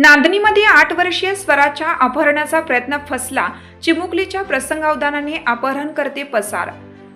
नांदणीमध्ये आठ वर्षीय स्वराच्या अपहरणाचा प्रयत्न फसला. चिमुकलीच्या प्रसंगावधानाने अपहरणकर्ते पसार.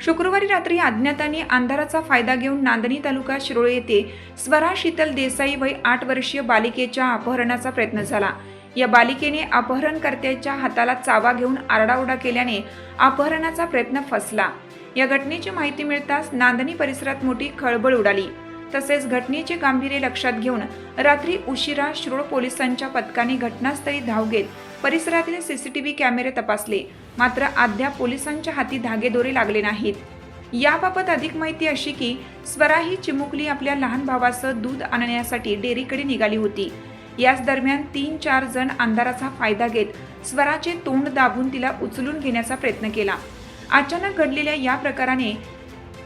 शुक्रवारी रात्री अज्ञातांनी अंधाराचा फायदा घेऊन नांदणी तालुका शिरोळे येथे स्वरा शीतल देसाई वय आठ वर्षीय बालिकेच्या अपहरणाचा प्रयत्न झाला. या बालिकेने अपहरणकर्त्याच्या हाताला चावा घेऊन आरडाओरडा केल्याने अपहरणाचा प्रयत्न फसला. या घटनेची माहिती मिळताच नांदणी परिसरात मोठी खळबळ उडाली. तसेच घटनेचे गांभीर्य लक्षात घेऊन रात्री उशिरा श्रोळ पोलिसांच्या पथकाने घटनास्थळी धाव घेत परिसरातील सीसीटीव्ही कॅमेरे तपासले. मात्र अद्याप पोलिसांच्या हाती धागेदोरे लागले नाहीत. याबाबत अधिक माहिती अशी की स्वरा ही चिमुकली आपल्या लहान भावासह दूध आणण्यासाठी डेअरीकडे निघाली होती. याच दरम्यान तीन चार जण अंधाराचा फायदा घेत स्वराचे तोंड दाबून तिला उचलून घेण्याचा प्रयत्न केला. अचानक घडलेल्या या प्रकाराने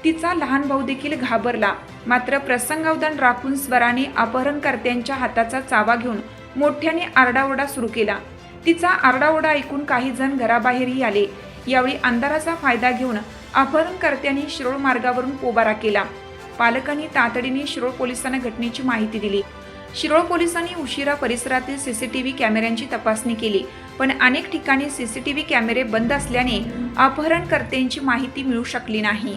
तिचा लहान भाऊ देखील घाबरला. मात्र प्रसंगावधान राखून स्वराने अपहरणकर्त्यांच्या हाताचा चावा घेऊन मोठ्याने आरडाओरडा सुरू केला. तिचा आरडाओरडा ऐकून काही जण घराबाहेरही आले. यावेळी अंधाराचा फायदा घेऊन अपहरणकर्त्यांनी शिरोळ मार्गावरून पोबारा केला. पालकांनी तातडीने शिरोळ पोलिसांना घटनेची माहिती दिली. शिरोळ पोलिसांनी उशिरा परिसरातील सीसीटीव्ही कॅमेऱ्यांची तपासणी केली पण अनेक ठिकाणी सीसीटीव्ही कॅमेरे बंद असल्याने अपहरणकर्त्यांची माहिती मिळू शकली नाही.